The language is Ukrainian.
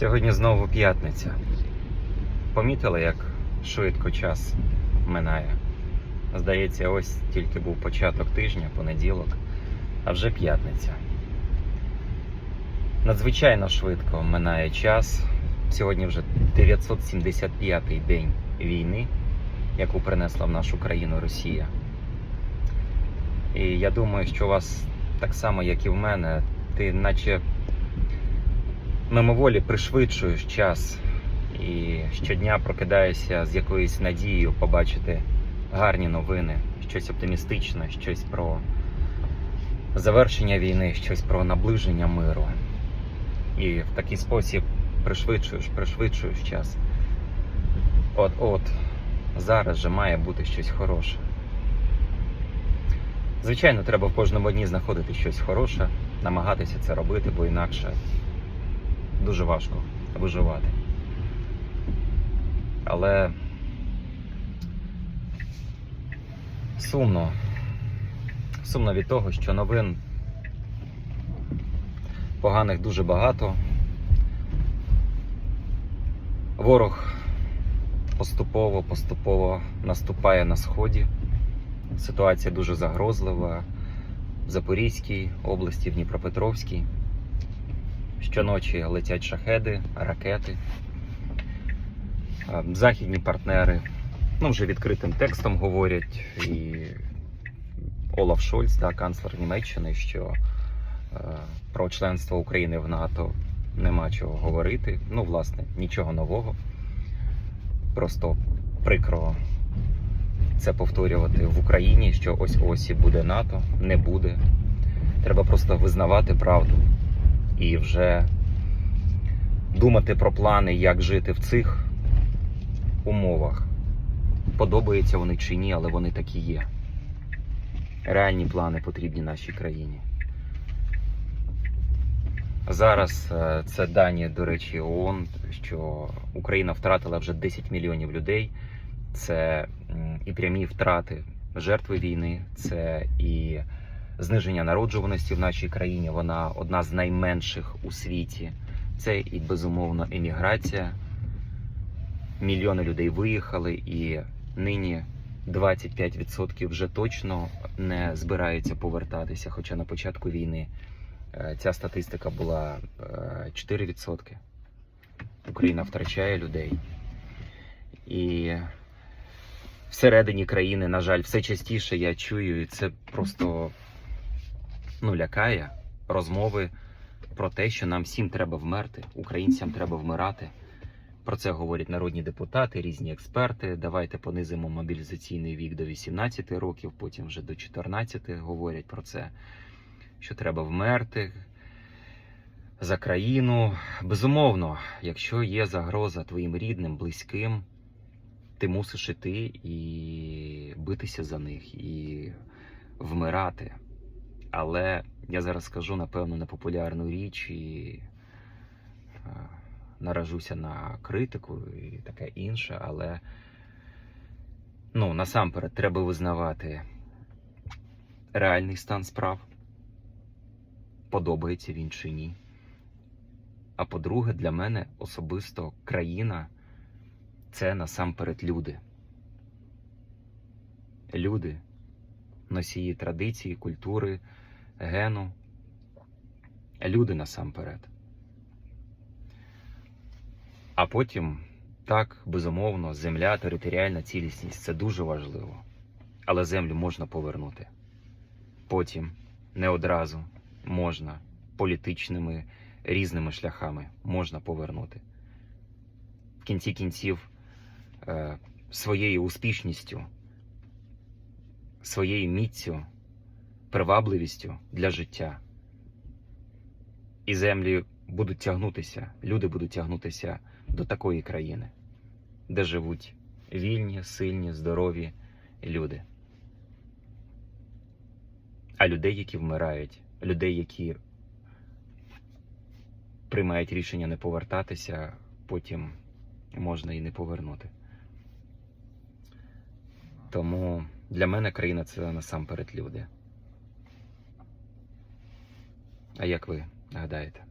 Сьогодні знову п'ятниця. Помітили, як швидко час минає. Здається, ось тільки був початок тижня, понеділок, а вже п'ятниця. Надзвичайно швидко минає час. Сьогодні вже 975-й день війни, яку принесла в нашу країну Росія. І я думаю, що у вас так само, як і в мене, ти наче мимоволі пришвидшуєш час і щодня прокидаєшся з якоюсь надією побачити гарні новини, щось оптимістичне, щось про завершення війни, щось про наближення миру. І в такий спосіб пришвидшуєш, пришвидшуєш час. От-от, зараз же має бути щось хороше. Звичайно, треба в кожному дні знаходити щось хороше, намагатися це робити, бо інакше дуже важко виживати. Але сумно. Сумно від того, що новин поганих дуже багато. Ворог поступово, поступово наступає на сході. Ситуація дуже загрозлива в Запорізькій області, в Дніпропетровській. Щоночі летять шахеди, ракети. Західні партнери ну, вже відкритим текстом говорять. І Олаф Шольц, да, канцлер Німеччини, що е, про членство України в НАТО нема чого говорити. Ну, власне, нічого нового. Просто прикро це повторювати в Україні, що ось ось і буде НАТО, не буде. Треба просто визнавати правду і вже думати про плани, як жити в цих умовах. Подобаються вони чи ні, але вони такі є. Реальні плани потрібні нашій країні. Зараз е, це дані, до речі, ООН, що Україна втратила вже 10 мільйонів людей. Це і прямі втрати жертви війни, це і зниження народжуваності в нашій країні. Вона одна з найменших у світі. Це і безумовно еміграція. Мільйони людей виїхали, і нині 25% вже точно не збираються повертатися. Хоча на початку війни е, ця статистика була е, 4%. Україна втрачає людей. І всередині країни, на жаль, все частіше я чую, і це просто ну, лякає розмови про те, що нам всім треба вмерти, українцям треба вмирати. Про це говорять народні депутати, різні експерти. Давайте понизимо мобілізаційний вік до 18 років, потім вже до 14 говорять про це, що треба вмерти за країну. Безумовно, якщо є загроза твоїм рідним, близьким, ти мусиш іти і битися за них, і вмирати. Але я зараз скажу, напевно, непопулярну річ і е, наражуся на критику і таке інше, але ну, насамперед треба визнавати реальний стан справ. Подобається він чи ні. А по-друге, для мене особисто країна це насамперед люди. Люди, носії традиції, культури, гену. Люди насамперед. А потім, так, безумовно, земля, територіальна цілісність це дуже важливо. Але землю можна повернути. Потім, не одразу, можна політичними різними шляхами можна повернути. В кінці кінців е, своєю успішністю, своєю міцю, привабливістю для життя. І землі будуть тягнутися, люди будуть тягнутися до такої країни, де живуть вільні, сильні, здорові люди. А людей, які вмирають, людей, які приймають рішення не повертатися, потім можна і не повернути. Тому для мене країна це насамперед люди. А як ви гадаєте?